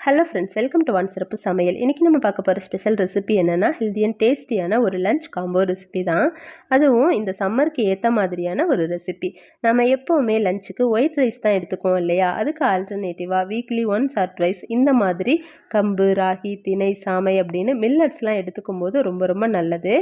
Hello friends welcome to one சிறப்பு சமையல் இன்றைக்கி நம்ம பார்க்க போகிற ஸ்பெஷல் ரெசிபி என்னென்னா ஹெல்தி அண்ட் டேஸ்டியான ஒரு லஞ்ச் காம்போ ரெசிபி தான். அதுவும் இந்த சம்மருக்கு ஏற்ற மாதிரியான ஒரு ரெசிபி நம்ம எப்போவுமே லஞ்சுக்கு ஒயிட் ரைஸ் தான் எடுத்துக்குவோம் இல்லையா? அதுக்கு ஆல்டர்னேட்டிவாக வீக்லி ஒன்ஸ் ஆர் ட்வைஸ் இந்த மாதிரி கம்பு ராகி திணை சாமை அப்படின்னு மில்லட்ஸ்லாம் எடுத்துக்கும் போது ரொம்ப ரொம்ப நல்லது.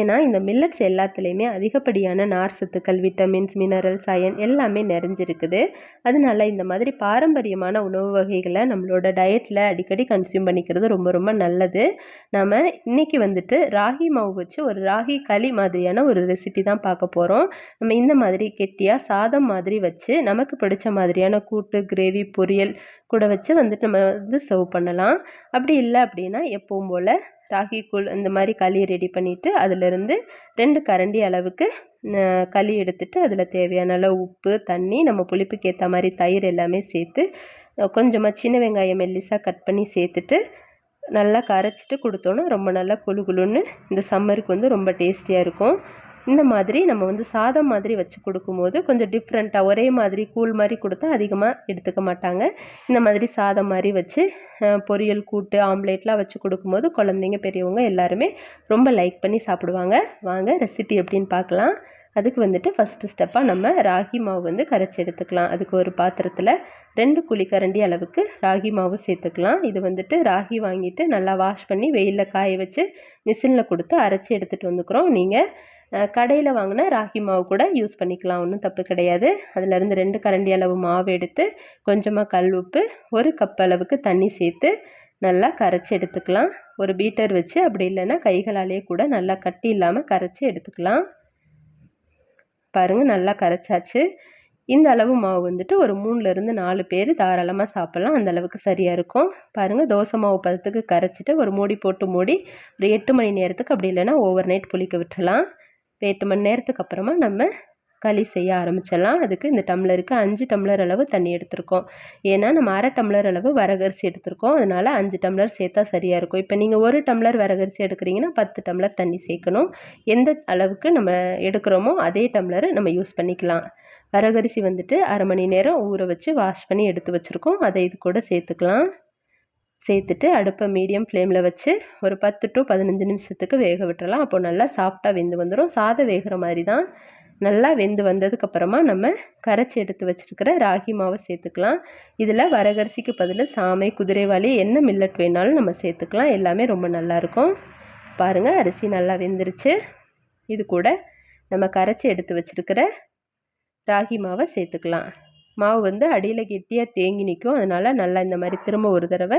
ஏன்னா இந்த மில்லட்ஸ் எல்லாத்துலேயுமே அதிகப்படியான நார் சத்துக்கள் விட்டமின்ஸ் மினரல்ஸ் அயன் எல்லாமே நிறைஞ்சிருக்குது. அதனால இந்த மாதிரி பாரம்பரியமான உணவு வகைகளை நம்மளோட டயட் டயட்டில் அடிக்கடி கன்சியூம் பண்ணிக்கிறது ரொம்ப ரொம்ப நல்லது. நம்ம இன்றைக்கி வந்துட்டு ராகி மாவு வச்சு ஒரு ராகி களி மாதிரியான ஒரு ரெசிபி தான் பார்க்க போகிறோம் நம்ம இந்த மாதிரி கெட்டியாக சாதம் மாதிரி வச்சு நமக்கு பிடிச்ச மாதிரியான கூட்டு கிரேவி பொரியல் கூட வச்சு வந்துட்டு நம்ம வந்து சர்வ் பண்ணலாம். அப்படி இல்லை அப்படின்னா எப்பவும் போல் ராகி கூழ் இந்த மாதிரி களி ரெடி பண்ணிவிட்டு அதிலிருந்து ரெண்டு கரண்டி அளவுக்கு களி எடுத்துட்டு அதில் தேவையான அளவு உப்பு தண்ணி நம்ம புளிப்புக்கு ஏற்ற மாதிரி தயிர் எல்லாமே சேர்த்து கொஞ்சமாக சின்ன வெங்காயம் மெல்லிசாக கட் பண்ணி சேர்த்துட்டு நல்லா கரைச்சிட்டு கொடுத்தோன்னா ரொம்ப நல்லா குழு குழுன்னு இந்த சம்மருக்கு வந்து ரொம்ப டேஸ்டியாக இருக்கும். இந்த மாதிரி நம்ம வந்து சாதம் மாதிரி வச்சு கொடுக்கும்போது கொஞ்சம் டிஃப்ரெண்ட்டாக ஒரே மாதிரி கூழ் மாதிரி கொடுத்தா அதிகமாக எடுத்துக்க மாட்டாங்க. இந்த மாதிரி சாதம் மாதிரி வச்சு பொரியல் கூட்டு ஆம்லேட்லாம் வச்சு கொடுக்கும்போது குழந்தைங்க பெரியவங்க எல்லாருமே ரொம்ப லைக் பண்ணி சாப்பிடுவாங்க. வாங்க ரெசிபி எப்படின்னு பார்க்கலாம். அதுக்கு வந்துட்டு ஃபஸ்ட்டு ஸ்டெப்பாக நம்ம ராகி மாவு வந்து கரைச்சி எடுத்துக்கலாம். அதுக்கு ஒரு பாத்திரத்தில் ரெண்டு குழிக்கரண்டி அளவுக்கு ராகி மாவு சேர்த்துக்கலாம். இது வந்துட்டு ராகி வாங்கிட்டு நல்லா வாஷ் பண்ணி வெயிலில் காய வச்சு மிஷினில் கொடுத்து அரைச்சி எடுத்துகிட்டு வந்துக்கிறோம். நீங்கள் கடையில் வாங்கின ராகி மாவு கூட யூஸ் பண்ணிக்கலாம். ஒன்றும் தப்பு கிடையாது. அதிலேருந்து ரெண்டு கரண்டி அளவு மாவு எடுத்து கொஞ்சமாக கல் உப்பு ஒரு கப் அளவுக்கு தண்ணி சேர்த்து நல்லா கரைச்சி எடுத்துக்கலாம். ஒரு பீட்டர் வச்சு அப்படி இல்லைன்னா கைகளாலேயே கூட நல்லா கட்டி இல்லாமல் கரைச்சி எடுத்துக்கலாம். பாருங்கள் நல்லா கரைச்சாச்சு. இந்த அளவு மாவு வந்துட்டு ஒரு மூணுலேருந்து நாலு பேர் தாராளமாக சாப்பிட்லாம். அந்த அளவுக்கு சரியாக இருக்கும். பாருங்கள் தோசை மாவு பதத்துக்கு கரைச்சிட்டு ஒரு மூடி போட்டு மூடி ஒரு எட்டு மணி நேரத்துக்கு அப்படி இல்லைன்னா ஓவர் நைட் புளிக்க விட்டுலாம் இப்போ எட்டு மணி நேரத்துக்கு அப்புறமா நம்ம களி செய்ய ஆரம்பிச்சிடலாம். அதுக்கு இந்த டம்ளருக்கு அஞ்சு டம்ளர் அளவு தண்ணி எடுத்திருக்கோம். ஏன்னா நம்ம அரை டம்ளர் அளவு வரகரிசி எடுத்திருக்கோம். அதனால் அஞ்சு டம்ளர் சேர்த்தா சரியாக இருக்கும். இப்போ நீங்கள் ஒரு டம்ளர் வரகரிசி எடுக்கிறீங்கன்னா பத்து டம்ளர் தண்ணி சேர்க்கணும். எந்த அளவுக்கு நம்ம எடுக்கிறோமோ அதே டம்ளர் நம்ம யூஸ் பண்ணிக்கலாம். வரகரிசி வந்துட்டு அரை மணி நேரம் ஊற வச்சு வாஷ் பண்ணி எடுத்து வச்சுருக்கோம். அதை இது கூட சேர்த்துக்கலாம். சேர்த்துட்டு அடுப்பை மீடியம் ஃப்ளேமில் வச்சு ஒரு பத்து டு பதினஞ்சு நிமிஷத்துக்கு வேக விட்டுறலாம். அப்போ நல்லா சாஃப்டாக வெந்து வந்துடும் சாதம் வேகிற மாதிரி தான். நல்லா வெந்து வந்ததுக்கப்புறமா நம்ம கரைச்சி எடுத்து வச்சுருக்கிற ராகி மாவை சேர்த்துக்கலாம். இதில் வரகரிசிக்கு பதில் சாமை குதிரைவாளி என்ன மில்லட் வேணாலும் நம்ம சேர்த்துக்கலாம். எல்லாமே ரொம்ப நல்லாயிருக்கும் பாருங்கள் அரிசி நல்லா வெந்துருச்சு. இது கூட நம்ம கரைச்சி எடுத்து வச்சுருக்கிற ராகி மாவை சேர்த்துக்கலாம். மாவு வந்து அடியில் கெட்டியாக தேங்கி நிற்கும் அதனால் நல்லா இந்த மாதிரி திரும்ப ஒரு தடவை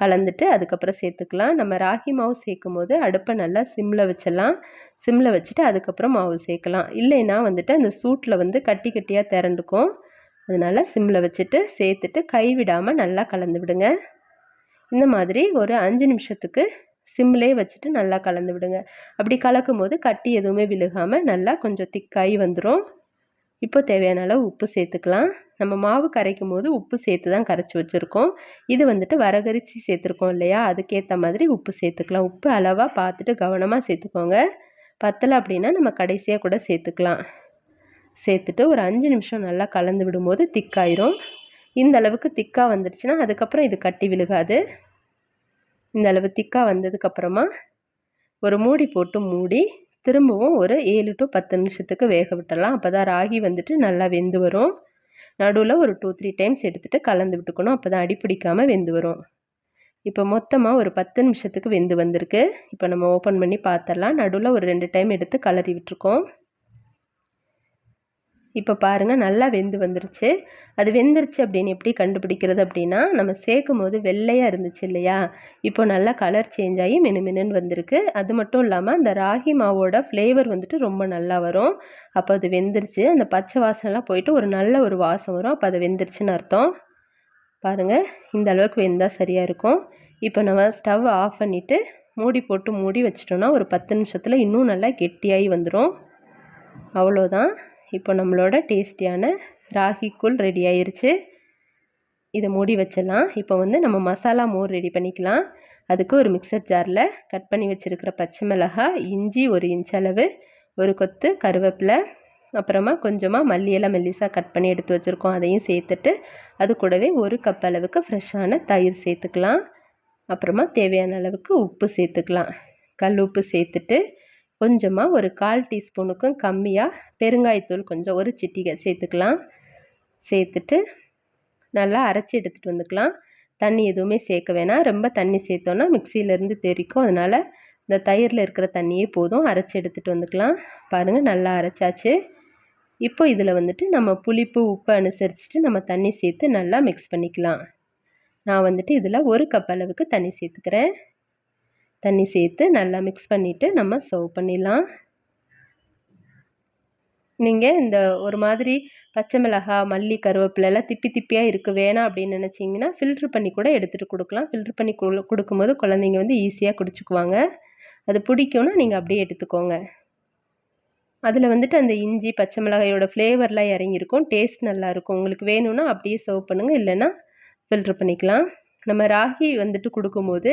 கலந்துட்டு அதுக்கப்புறம் சேர்த்துக்கலாம். நம்ம ராகி மாவு சேர்க்கும் போது அடுப்பை நல்லா சிம்மில் வச்சிடலாம். சிம்மில் வச்சுட்டு அதுக்கப்புறம் மாவு சேர்க்கலாம். இல்லைன்னா வந்துட்டு அந்த சூட்டில் வந்து கட்டி கட்டியாக திரண்டுக்கும். அதனால் சிம்மில் வச்சுட்டு சேர்த்துட்டு கைவிடாமல் நல்லா கலந்து விடுங்க. இந்த மாதிரி ஒரு அஞ்சு நிமிஷத்துக்கு சிம்லே வச்சுட்டு நல்லா கலந்து விடுங்க. அப்படி கலக்கும் போது கட்டி எதுவுமே விழுகாமல் நல்லா கொஞ்சம் திக்காய் வந்துடும் இப்போ தேவையான அளவு உப்பு சேர்த்துக்கலாம். நம்ம மாவு கரைக்கும் போது உப்பு சேர்த்து தான் கரைச்சி வச்சுருக்கோம். இது வந்துட்டு வரகரிசி சேர்த்துருக்கோம் இல்லையா? அதுக்கேற்ற மாதிரி உப்பு சேர்த்துக்கலாம். உப்பு அளவாக பார்த்துட்டு கவனமாக சேர்த்துக்கோங்க. பத்தலை அப்படின்னா நம்ம கடைசியாக கூட சேர்த்துக்கலாம். சேர்த்துட்டு ஒரு அஞ்சு நிமிஷம் நல்லா கலந்து விடும்போது திக்காயிரும். இந்த அளவுக்கு திக்காக வந்துடுச்சுன்னா அதுக்கப்புறம் இது கட்டி விழுகாது. இந்த அளவு திக்காக வந்ததுக்கப்புறமா ஒரு மூடி போட்டு மூடி திரும்பவும் ஒரு ஏழு டு பத்து நிமிஷத்துக்கு வேக விட்டலாம் அப்போ தான் ராகி வந்துட்டு நல்லா வெந்து வரும். நடுவில் ஒரு டூ த்ரீ டைம்ஸ் எடுத்துகிட்டு கலந்து விட்டுக்கணும். அப்போ தான் அடிப்பிடிக்காமல் வெந்து வரும். இப்போ மொத்தமாக ஒரு பத்து நிமிஷத்துக்கு வெந்து வந்திருக்கு. இப்போ நம்ம ஓப்பன் பண்ணி பார்த்துடலாம் நடுவில் ஒரு ரெண்டு டைம் எடுத்து கலரி விட்டுருக்கோம். இப்போ பாருங்கள் நல்லா வெந்து வந்துருச்சு. அது வெந்துருச்சு அப்படின்னு எப்படி கண்டுபிடிக்கிறது அப்படின்னா நம்ம சேர்க்கும் போது வெள்ளையாக இருந்துச்சு இல்லையா? இப்போ நல்லா கலர் சேஞ்ச் ஆகி மெனு மெனுன்னு வந்திருக்கு. அது மட்டும் இல்லாமல் அந்த ராகி மாவோட ஃப்ளேவர் வந்துட்டு ரொம்ப நல்லா வரும். அப்போ அது வெந்துருச்சு. அந்த பச்சை வாசனைலாம் போயிட்டு ஒரு நல்ல ஒரு வாசம் வரும். அப்போ அது வெந்துருச்சுன்னு அர்த்தம். பாருங்கள் இந்த அளவுக்கு வெந்தால் சரியாக இருக்கும். இப்போ நம்ம ஸ்டவ் ஆஃப் பண்ணிவிட்டு மூடி போட்டு மூடி வச்சிட்டோன்னா ஒரு பத்து நிமிஷத்தில் இன்னும் நல்லா கெட்டியாகி வந்துடும் அவ்வளோதான். இப்போ நம்மளோட டேஸ்டியான ராகி கூழ் ரெடி ஆயிருச்சு. இதை மூடி வச்சிடலாம். இப்போ வந்து நம்ம மசாலா மோர் ரெடி பண்ணிக்கலாம். அதுக்கு ஒரு மிக்சர் ஜாரில் கட் பண்ணி வச்சுருக்கிற பச்சை மிளகாய் இஞ்சி ஒரு இன்ச் அளவு ஒரு கொத்து கருவேப்பிலை அப்புறமா கொஞ்சமாக மல்லியெல்லாம் மெல்லிசாக கட் பண்ணி எடுத்து வச்சுருக்கோம். அதையும் சேர்த்துட்டு அது கூடவே ஒரு கப் அளவுக்கு ஃப்ரெஷ்ஷான தயிர் சேர்த்துக்கலாம். அப்புறமா தேவையான அளவுக்கு உப்பு சேர்த்துக்கலாம். கல் உப்பு சேர்த்துட்டு கொஞ்சமாக ஒரு கால் டீஸ்பூனுக்கும் கம்மியாக பெருங்காயத்தூள் கொஞ்சம் ஒரு சிட்டிகை சேர்த்துக்கலாம். சேர்த்துட்டு நல்லா அரைச்சி எடுத்துகிட்டு வந்துக்கலாம். தண்ணி எதுவுமே சேர்க்க வேணாம். ரொம்ப தண்ணி சேர்த்தோன்னா மிக்சியிலேருந்து தெரிக்கும். அதனால் இந்த தயிரில் இருக்கிற தண்ணியே போதும். அரைச்சி எடுத்துகிட்டு வந்துக்கலாம். பாருங்கள் நல்லா அரைச்சாச்சு. இப்போ இதில் வந்துட்டு நம்ம புளிப்பு உப்பு அனுசரிச்சுட்டு நம்ம தண்ணி சேர்த்து நல்லா மிக்ஸ் பண்ணிக்கலாம். நான் வந்துட்டு இதில் ஒரு கப் அளவுக்கு தண்ணி சேர்த்துக்கிறேன். தண்ணி சேர்த்து நல்லா மிக்ஸ் பண்ணிவிட்டு நம்ம சர்வ் பண்ணிடலாம். நீங்கள் இந்த ஒரு மாதிரி பச்சை மிளகாய் மல்லி கருவேப்பிலெல்லாம் திப்பி திப்பியாக இருக்குது வேணாம் அப்படின்னு நினச்சிங்கன்னா ஃபில்ட்ரு பண்ணி கூட எடுத்துகிட்டு கொடுக்கலாம். ஃபில்ட்ரு பண்ணி கொடுக்கும்போது குழந்தைங்க வந்து ஈஸியாக குடிச்சுக்குவாங்க. அது பிடிக்கும்னா நீங்கள் அப்படியே எடுத்துக்கோங்க. அதில் வந்துட்டு அந்த இஞ்சி பச்சை மிளகாயோட ஃப்ளேவர்லாம் இறங்கியிருக்கும். டேஸ்ட் நல்லாயிருக்கும் உங்களுக்கு வேணும்னா அப்படியே சர்வ் பண்ணுங்கள் இல்லைன்னா ஃபில்ட்ரு பண்ணிக்கலாம். நம்ம ராகி வந்துட்டு கொடுக்கும்போது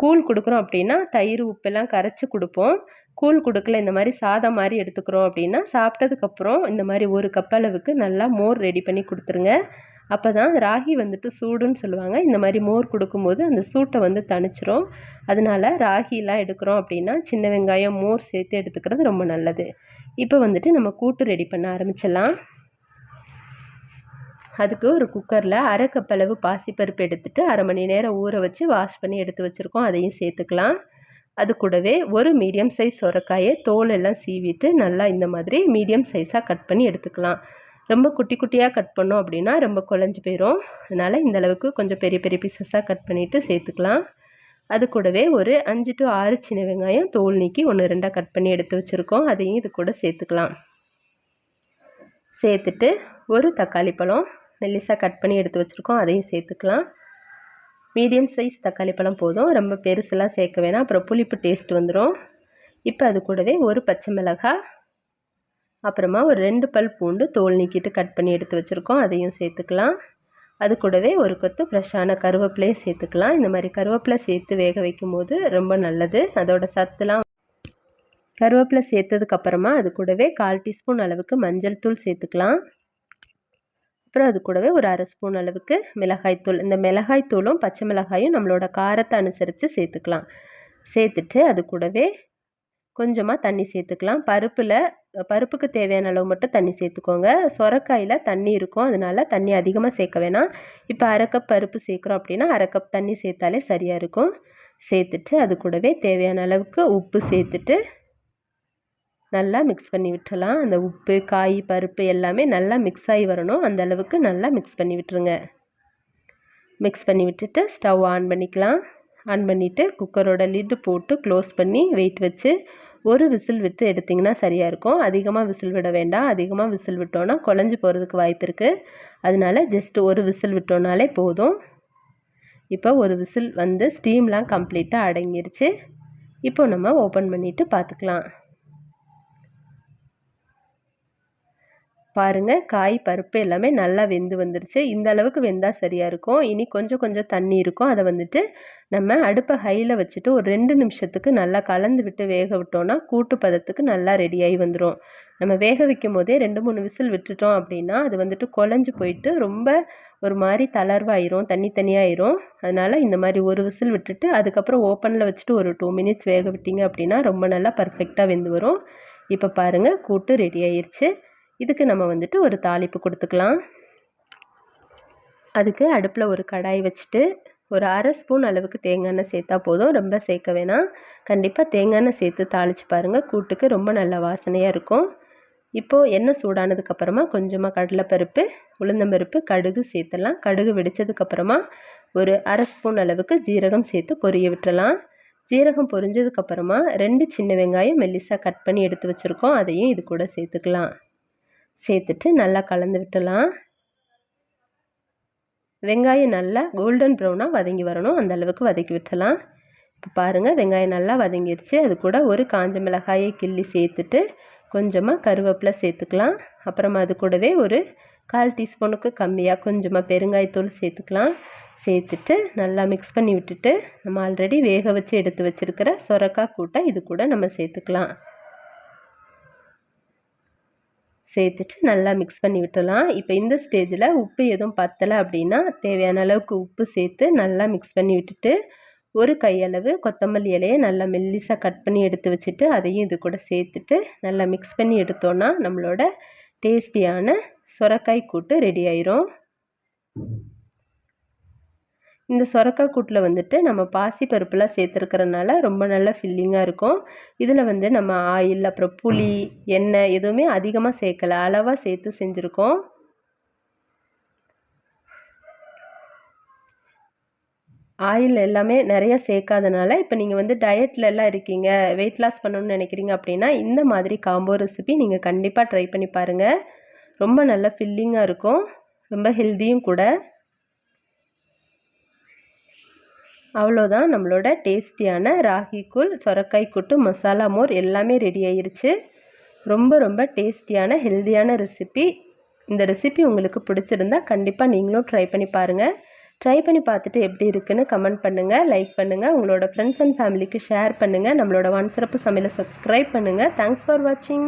கூழ் கொடுக்குறோம் அப்படின்னா தயிர் உப்பெல்லாம் கரைச்சி கொடுப்போம். கூழ் கொடுக்கல இந்த மாதிரி சாதம் மாதிரி எடுத்துக்கிறோம் அப்படின்னா சாப்பிட்டதுக்கப்புறம் இந்த மாதிரி ஒரு கப் அளவுக்கு நல்லா மோர் ரெடி பண்ணி கொடுத்துருங்க. அப்போ தான் ராகி வந்துட்டு சூடுன்னு சொல்லுவாங்க. இந்த மாதிரி மோர் கொடுக்கும்போது அந்த சூட்டை வந்து தணிச்சிரும். அதனால ராகிலாம் எடுக்கிறோம் அப்படின்னா சின்ன வெங்காயம் மோர் சேர்த்து எடுத்துக்கிறது ரொம்ப நல்லது. இப்போ வந்துட்டு நம்ம கூட்டு ரெடி பண்ண ஆரம்பிச்சிடலாம். அதுக்கு ஒரு குக்கரில் அரை கப் அளவு பாசிப்பருப்பு எடுத்துகிட்டு அரை மணி நேரம் ஊற வச்சு வாஷ் பண்ணி எடுத்து வச்சுருக்கோம். அதையும் சேர்த்துக்கலாம். அது கூடவே ஒரு மீடியம் சைஸ் சுரக்காயை தோல் எல்லாம் சீவிட்டு நல்லா இந்த மாதிரி மீடியம் சைஸாக கட் பண்ணி எடுத்துக்கலாம். ரொம்ப குட்டி குட்டியாக கட் பண்ணோம் அப்படின்னா ரொம்ப குழஞ்சி போயிடும் அதனால் இந்த அளவுக்கு கொஞ்சம் பெரிய பெரிய பீசஸாக கட் பண்ணிவிட்டு சேர்த்துக்கலாம். அது கூடவே ஒரு அஞ்சு டு ஆறு சின்ன வெங்காயம் தோல் நீக்கி ஒன்று ரெண்டாக கட் பண்ணி எடுத்து வச்சுருக்கோம். அதையும் இது கூட சேர்த்துக்கலாம். சேர்த்துட்டு ஒரு தக்காளி பழம் மெல்லிசாக கட் பண்ணி எடுத்து வச்சுருக்கோம் அதையும் சேர்த்துக்கலாம். மீடியம் சைஸ் தக்காளி பழம் போதும். ரொம்ப பெருசெல்லாம் சேர்க்க வேணாம். அப்புறம் புளிப்பு டேஸ்ட் வந்துடும் இப்போ அது கூடவே ஒரு பச்சை மிளகாய் அப்புறமா ஒரு ரெண்டு பல் பூண்டு தோல் நீக்கிட்டு கட் பண்ணி எடுத்து வச்சுருக்கோம். அதையும் சேர்த்துக்கலாம். அது கூடவே ஒரு கொத்து ஃப்ரெஷ்ஷான கருவேப்பிலையும் சேர்த்துக்கலாம். இந்த மாதிரி கருவேப்பிலை சேர்த்து வேக வைக்கும் போது ரொம்ப நல்லது. அதோட சத்துலாம் கருவேப்பிலை சேர்த்ததுக்கப்புறமா அது கூடவே கால் டீஸ்பூன் அளவுக்கு மஞ்சள் தூள் சேர்த்துக்கலாம். அப்புறம் அது கூடவே ஒரு அரை ஸ்பூன் அளவுக்கு மிளகாய்த்தூள் இந்த மிளகாய்த்தூளும் பச்சை மிளகாயும் நம்மளோட காரத்தை அனுசரித்து சேர்த்துக்கலாம். சேர்த்துட்டு அது கூடவே கொஞ்சமாக தண்ணி சேர்த்துக்கலாம். பருப்பில் பருப்புக்கு தேவையான அளவு மட்டும் தண்ணி சேர்த்துக்கோங்க. சொரக்காயில் தண்ணி இருக்கும். அதனால் தண்ணி அதிகமாக சேர்க்க வேணாம். இப்போ அரை கப் பருப்பு சேர்க்குறோம் அப்படின்னா அரை கப் தண்ணி சேர்த்தாலே சரியாக இருக்கும். சேர்த்துட்டு அது கூடவே தேவையான அளவுக்கு உப்பு சேர்த்துட்டு நல்லா மிக்ஸ் பண்ணி விட்டுலாம் அந்த உப்பு காய் பருப்பு எல்லாமே நல்லா மிக்ஸ் ஆகி வரணும். அந்த அளவுக்கு நல்லா மிக்ஸ் பண்ணி விட்டுருங்க. மிக்ஸ் பண்ணி விட்டுட்டு ஸ்டவ் ஆன் பண்ணிக்கலாம். ஆன் பண்ணிவிட்டு குக்கரோட லிட்டு போட்டு க்ளோஸ் பண்ணி வெயிட் வச்சு ஒரு விசில் விட்டு எடுத்திங்கன்னா சரியாக இருக்கும். அதிகமாக விசில் விட வேண்டாம். அதிகமாக விசில் விட்டோன்னா குழஞ்சி போகிறதுக்கு வாய்ப்பு இருக்குது அதனால ஜஸ்ட் ஒரு விசில் விட்டோனாலே போதும். இப்போ ஒரு விசில் வந்து ஸ்டீம்லாம் கம்ப்ளீட்டாக அடங்கிருச்சு. இப்போ நம்ம ஓப்பன் பண்ணிவிட்டு பார்த்துக்கலாம். பாருங்கள் காய் பருப்பு எல்லாமே நல்லா வெந்து வந்துருச்சு. இந்த அளவுக்கு வெந்தால் சரியாக இருக்கும். இனி கொஞ்சம் கொஞ்சம் தண்ணி இருக்கும். அதை வந்துட்டு நம்ம அடுப்பை ஹையில் வச்சுட்டு ஒரு ரெண்டு நிமிஷத்துக்கு நல்லா கலந்து விட்டு வேக விட்டோன்னா கூட்டு பதத்துக்கு நல்லா ரெடியாகி வந்துடும் நம்ம வேக வைக்கும் போதே ரெண்டு மூணு விசில் விட்டுட்டோம் அப்படின்னா அது வந்துட்டு குழஞ்சி போயிட்டு ரொம்ப ஒரு மாதிரி தளர்வாயிரும் தண்ணி தனியாயிரும் அதனால் இந்த மாதிரி ஒரு விசில் விட்டுட்டு அதுக்கப்புறம் ஓப்பனில் வச்சுட்டு ஒரு டூ மினிட்ஸ் வேக விட்டிங்க அப்படின்னா ரொம்ப நல்லா பர்ஃபெக்டாக வெந்து வரும். இப்போ பாருங்கள் கூட்டு ரெடி ஆயிடுச்சு இதுக்கு நம்ம வந்துட்டு ஒரு தாளிப்பு கொடுத்துக்கலாம். அதுக்கு அடுப்பில் ஒரு கடாய் வச்சுட்டு ஒரு அரை ஸ்பூன் அளவுக்கு தேங்காய் எண்ணெய் சேர்த்தா போதும். ரொம்ப சேர்க்க வேணாம். கண்டிப்பாக தேங்காய் எண்ணெய் சேர்த்து தாளித்து பாருங்கள் கூட்டுக்கு ரொம்ப நல்ல வாசனையாக இருக்கும். இப்போது எண்ணெய் சூடானதுக்கப்புறமா கொஞ்சமாக கடலைப்பருப்பு உளுந்தம்பருப்பு கடுகு சேர்த்துடலாம். கடுகு வெடித்ததுக்கப்புறமா ஒரு அரை ஸ்பூன் அளவுக்கு ஜீரகம் சேர்த்து பொரிய விட்டுறலாம் ஜீரகம் பொரிஞ்சதுக்கப்புறமா ரெண்டு சின்ன வெங்காயம் மெல்லிசாக கட் பண்ணி எடுத்து வச்சுருக்கோம். அதையும் இது கூட சேர்த்துக்கலாம். சேர்த்துட்டு நல்லா கலந்து விட்டுலாம். வெங்காயம் நல்லா கோல்டன் ப்ரௌனாக வதங்கி வரணும். அந்த அளவுக்கு வதக்கி விட்டுலாம். இப்போ பாருங்கள் வெங்காயம் நல்லா வதங்கிடுச்சு அது கூட ஒரு காஞ்ச மிளகாயை கிள்ளி சேர்த்துட்டு கொஞ்சமாக கருவேப்பிலை சேர்த்துக்கலாம். அப்புறமா அது கூடவே ஒரு கால் டீஸ்பூனுக்கு கம்மியாக கொஞ்சமாக பெருங்காயத்தூள் சேர்த்துக்கலாம். சேர்த்துட்டு நல்லா மிக்ஸ் பண்ணி விட்டுட்டு நம்ம ஆல்ரெடி வேக வச்சு எடுத்து வச்சுருக்கிற சொரக்காய் கூட்டை இது கூட நம்ம சேர்த்துக்கலாம். சேர்த்துட்டு நல்லா மிக்ஸ் பண்ணி விட்டுடலாம். இப்போ இந்த ஸ்டேஜில் உப்பு எதுவும் பத்தலை அப்படின்னா தேவையான அளவுக்கு உப்பு சேர்த்து நல்லா மிக்ஸ் பண்ணி விட்டுட்டு ஒரு கையளவு கொத்தமல்லி இலையை நல்லா மெல்லிசாக கட் பண்ணி எடுத்து வச்சுட்டு அதையும் இது கூட சேர்த்துட்டு நல்லா மிக்ஸ் பண்ணி எடுத்தோன்னா நம்மளோட டேஸ்டியான சுரக்காய் கூட்டு ரெடி ஆயிரும். இந்த சுரக்காய் கூட்டில் வந்துட்டு நம்ம பாசி பருப்புலாம் சேர்த்துருக்கறனால ரொம்ப நல்ல ஃபில்லிங்காக இருக்கும். இதில் வந்து நம்ம ஆயில் அப்புறம் புளி எண்ணெய் எதுவுமே அதிகமாக சேர்க்கலை. அளவாக சேர்த்து செஞ்சுருக்கோம். ஆயில் எல்லாமே நிறைய சேர்க்காதனால இப்போ நீங்கள் வந்து டயட்டில் எல்லாம் இருக்கீங்க வெயிட் லாஸ் பண்ணணும்னு நினைக்கிறீங்க அப்படின்னா இந்த மாதிரி காம்போ ரெசிபி நீங்கள் கண்டிப்பாக ட்ரை பண்ணி பாருங்கள் ரொம்ப நல்ல ஃபில்லிங்காக இருக்கும். ரொம்ப ஹெல்த்தியும் கூட. அவ்வளோதான். நம்மளோட டேஸ்டியான ராகி கூழ் சொரக்காய் கூட்டு மசாலா மோர் எல்லாமே ரெடி ஆயிருச்சு. ரொம்ப ரொம்ப டேஸ்டியான ஹெல்த்தியான ரெசிபி இந்த ரெசிபி உங்களுக்கு பிடிச்சிருந்தா கண்டிப்பாக நீங்களும் ட்ரை பண்ணி பாருங்கள் ட்ரை பண்ணி பார்த்துட்டு எப்படி இருக்குன்னு கமெண்ட் பண்ணுங்கள் லைக் பண்ணுங்கள் உங்களோட ஃப்ரெண்ட்ஸ் அண்ட் ஃபேமிலிக்கு ஷேர் பண்ணுங்கள் நம்மளோட ஒன் சிறப்பு சமையலை சப்ஸ்கிரைப் பண்ணுங்கள் தேங்க்ஸ் ஃபார் வாட்சிங்